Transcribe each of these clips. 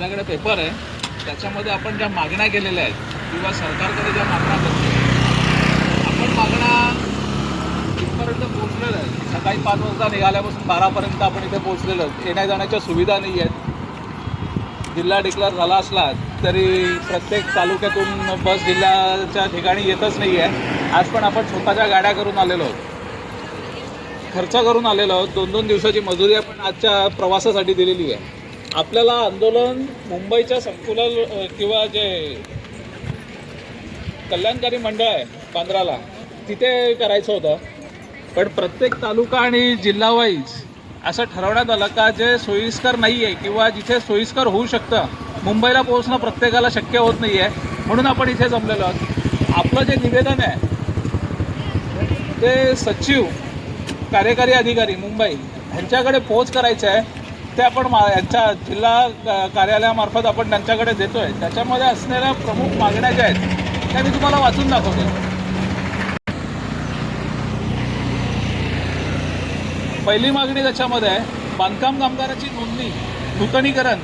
माझ्याकडे पेपर आहे. त्याच्यामध्ये आपण ज्या मागण्या केलेल्या आहेत किंवा सरकारकडे ज्या मागण्या करतो आपण मागण्या इथपर्यंत पोहोचलेलो आहे सकाळी पाच वाजता निघाल्यापासून बारापर्यंत आपण इथे पोहोचलेलो आहोत. येण्या जाण्याच्या सुविधा नाही आहेत. जिल्हा डिक्लेअर झाला असला तरी प्रत्येक तालुक्यातून बस जिल्ह्याच्या ठिकाणी येतच नाही आहे आज पण आपण स्वतःच्या गाड्या करून आलेलो आहोत. खर्च करून आलेलो आहोत. दोन दोन दिवसाची मजुरी आपण आजच्या प्रवासासाठी दिलेली आहे. आपल्याला आंदोलन मुंबईच्या संकुला किंवा जे कल्याणकारी मंडळ आहे बांद्राला तिथे करायचं होतं. पण प्रत्येक तालुका आणि जिल्हा वाईज असं ठरवण्यात आलं का जे सोयीस्कर नाही आहे किंवा जिथे सोयीस्कर होऊ शकतं मुंबईला पोहोचणं प्रत्येकाला शक्य होत नाही आहे म्हणून आपण इथे जमलेलो आहोत. आपलं जे निवेदन आहे ते सचिव कार्यकारी अधिकारी मुंबई ह्यांच्याकडे पोहोच करायचं आहे. ते आपण मा यांच्या जिल्हा कार्यालयामार्फत आपण त्यांच्याकडे देतो आहे त्याच्यामध्ये असणाऱ्या प्रमुख मागण्या ज्या आहेत त्या मी तुम्हाला वाचून दाखवतो. पहिली मागणी त्याच्यामध्ये आहे बांधकाम कामगाराची नोंदणी नूतनीकरण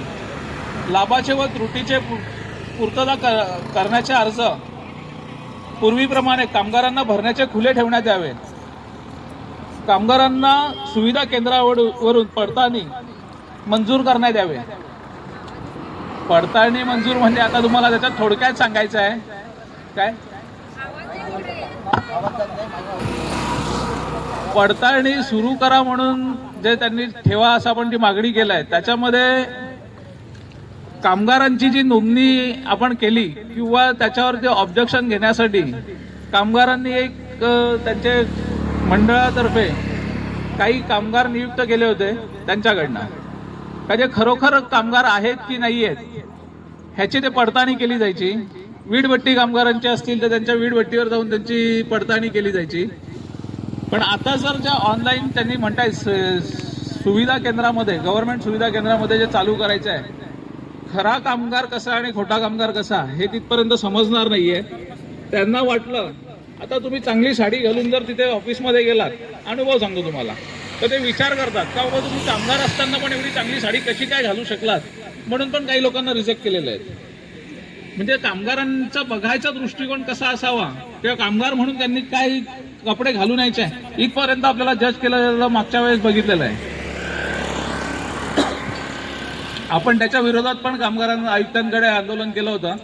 लाभाचे व त्रुटीचे पूर्तता कर करण्याचे अर्ज पूर्वीप्रमाणे कामगारांना भरण्याचे खुले ठेवण्यात यावे. कामगारांना सुविधा केंद्रावर वरून पडताळणी मंजूर करण्यात यावे. पडताळणी मंजूर म्हणजे आता तुम्हाला त्याच्यात थोडक्यात सांगायचं आहे. काय? पडताळणी सुरू करा म्हणून जे त्यांनी ठेवा असं आपण जी मागणी केलं आहे त्याच्यामध्ये कामगारांची जी नोंदणी आपण केली किंवा त्याच्यावर जे ऑब्जेक्शन घेण्यासाठी कामगारांनी एक त्यांचे मंडळातर्फे काही कामगार नियुक्त केले होते त्यांच्याकडनं. का जे खरोखर कामगार आहेत की नाही आहेत ह्याची ते पडताळणी केली जायची. वीडभट्टी कामगारांचे असतील तर त्यांच्या वीडभट्टीवर जाऊन त्यांची पडताळणी केली जायची. पण आता जर ज्या ऑनलाईन त्यांनी म्हणताय स- सुविधा केंद्रामध्ये गव्हर्नमेंट सुविधा केंद्रामध्ये जे चालू करायचं आहे खरा कामगार कसा आणि खोटा कामगार कसा हे तिथपर्यंत समजणार नाही आहे त्यांना वाटलं आता तुम्ही चांगली साडी घालून जर तिथे ऑफिसमध्ये गेलात अनुभव सांगतो तुम्हाला. तर ते विचार करतात. का बाबा तुम्ही कामगार असताना पण एवढी चांगली साडी कशी काय घालू शकलात? म्हणून पण काही लोकांना रिजेक्ट केलेलं आहे म्हणजे कामगारांचा बघायचा दृष्टिकोन कसा असावा? किंवा कामगार म्हणून त्यांनी काय कपडे घालू न्यायचे इथपर्यंत आपल्याला जज केलेलं मागच्या वेळेस बघितलेलं आहे. आपण त्याच्या विरोधात पण कामगारांना आयुक्तांकडे आंदोलन केलं होतं.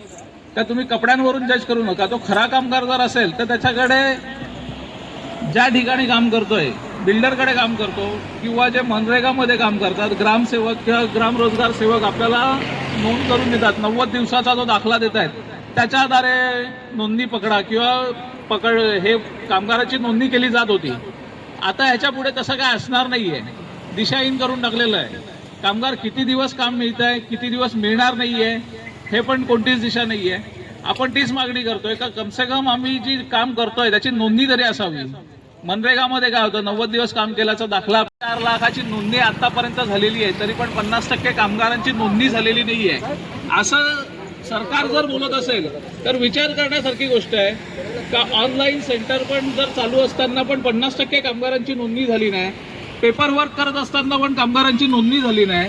का तुम्ही कपड्यांवरून जज करू नका. तो खरा कामगार जर असेल तर त्याच्याकडे ज्या ठिकाणी काम करतोय बिल्डरकडे काम करतो किंवा जे मनरेगामध्ये काम करतात ग्रामसेवक किंवा ग्रामरोजगार सेवक आपल्याला नोंद करून देतात. नव्वद दिवसाचा जो दाखला देत आहेत त्याच्या आधारे नोंदणी पकडा किंवा पकड हे कामगाराची नोंदणी केली जात होती. आता ह्याच्या पुढे तसं काय असणार नाही आहे दिशाहीन करून टाकलेलं आहे. कामगार किती दिवस काम मिळत आहे किती दिवस मिळणार नाही आहे हे पण कोणतीच दिशा नाही आहे आपण तीच मागणी करतोय का? कमसे कम आम्ही जी काम करतोय त्याची नोंदणी तरी असावी. मनरेगामध्ये काय होतं? नव्वद दिवस काम केल्याचा दाखला. चार लाखाची नोंदणी आतापर्यंत झालेली आहे तरी पण पन्नास टक्के कामगारांची नोंदणी झालेली नाही आहे असं सरकार जर बोलत असेल तर विचार करण्यासारखी गोष्ट आहे. का ऑनलाईन सेंटर पण जर चालू असताना पण पन्नास टक्के कामगारांची नोंदणी झाली नाही? पेपर वर्क करत असताना पण कामगारांची नोंदणी झाली नाही?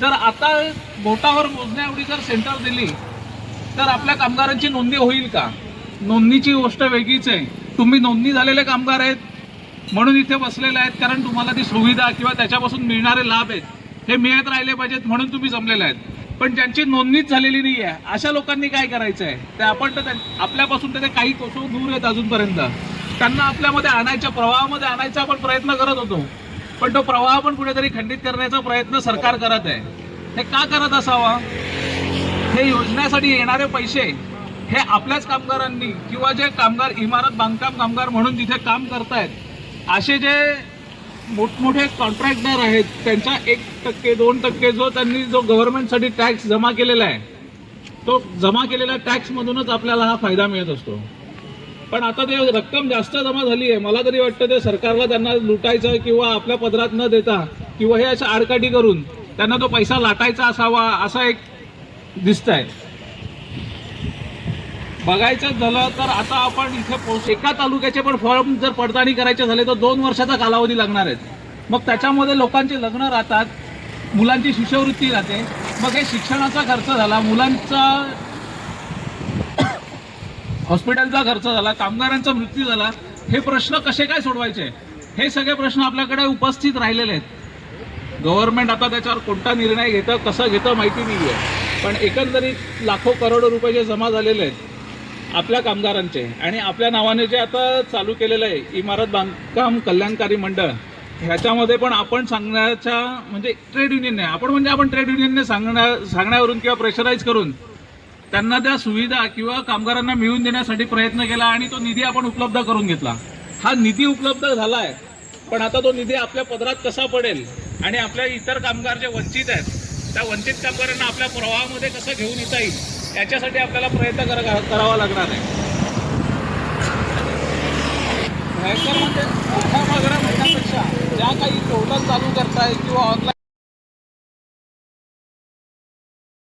जर आता बोटावर मोजण्या एवढी जर सेंटर दिली तर आपल्या कामगारांची नोंदणी होईल का? नोंदणीची गोष्ट वेगळीच आहे. तुम्ही नोंदणी झालेले कामगार आहेत म्हणून इथे बसलेले आहेत कारण तुम्हाला ती सुविधा किंवा त्याच्यापासून मिळणारे लाभ आहेत हे मिळत राहिले पाहिजेत म्हणून तुम्ही जमलेले आहेत. पण ज्यांची नोंदणीच झालेली नाही आहे अशा लोकांनी काय करायचं आहे? ते आपण तर आपल्यापासून तर ते काही कोसो दूर आहेत अजूनपर्यंत. त्यांना आपल्यामध्ये आणायच्या प्रवाहामध्ये आणायचा आपण प्रयत्न करत होतो. पण तो प्रवाह पण कुठेतरी खंडित करण्याचा प्रयत्न सरकार करत आहे. हे का करत असावा? हे योजनेसाठी येणारे पैसे हे आपल्याच कामगारांनी किंवा जे कामगार इमारत बांधकाम कामगार म्हणून जिथे काम करतायत असे जे मोठमोठे कॉन्ट्रॅक्टर आहेत त्यांचा एक टक्के दोन टक्के जो त्यांनी जो गव्हर्नमेंटसाठी टॅक्स जमा केलेला आहे तो जमा केलेल्या टॅक्समधूनच आपल्याला हा फायदा मिळत असतो. पण आता ते रक्कम जास्त जमा झाली आहे मला तरी वाटतं ते सरकारला त्यांना लुटायचं किंवा आपल्या पदरात न देता किंवा हे असं आडकाठी करून त्यांना तो पैसा लाटायचा असावा असा एक दिसतंय. बघायचं झालं तर आता आपण इथे पोहोच एका तालुक्याचे पण फॉर्म जर पडताळणी करायचे झाले तर दोन वर्षाचा कालावधी लागणार आहे. मग त्याच्यामध्ये लोकांचे लग्न राहतात मुलांची शिष्यवृत्ती राहते. मग हे शिक्षणाचा खर्च झाला मुलांचा हॉस्पिटलचा खर्च झाला कामगारांचा मृत्यू झाला हे प्रश्न कसे काय सोडवायचे? हे सगळे प्रश्न आपल्याकडे उपस्थित राहिलेले आहेत. गव्हर्नमेंट आता त्याच्यावर कोणता निर्णय घेतं कसं घेतं माहिती नाही आहे पण एकंदरीत लाखो करोडो रुपये जे जमा झालेले आहेत आपल्या कामगारांचे आणि आपल्या नावाने जे आता चालू केलेलं आहे इमारत बांधकाम कल्याणकारी मंडळ ह्याच्यामध्ये पण आपण सांगण्याच्या म्हणजे ट्रेड युनियनने आपण म्हणजे आपण ट्रेड युनियनने सांगण्या सांगण्यावरून किंवा प्रेशराईज करून त्यांना त्या सुविधा किंवा कामगारांना मिळवून देण्यासाठी प्रयत्न केला आणि तो निधी आपण उपलब्ध करून घेतला. हा निधी उपलब्ध झाला आहे पण आता तो निधी आपल्या पदरात कसा पडेल आणि आपल्या इतर कामगार जे वंचित आहेत त्या वंचित कामगारांना आपल्या प्रवाहामध्ये कसं घेऊन येता येईल? याच्यासाठी आपल्याला प्रयत्न करा करावा लागणार आहे. भयंकर म्हणजे मोठ्या वगैरे म्हणण्यापेक्षा ज्या काही पोर्टल चालू करताय किंवा ऑनलाईन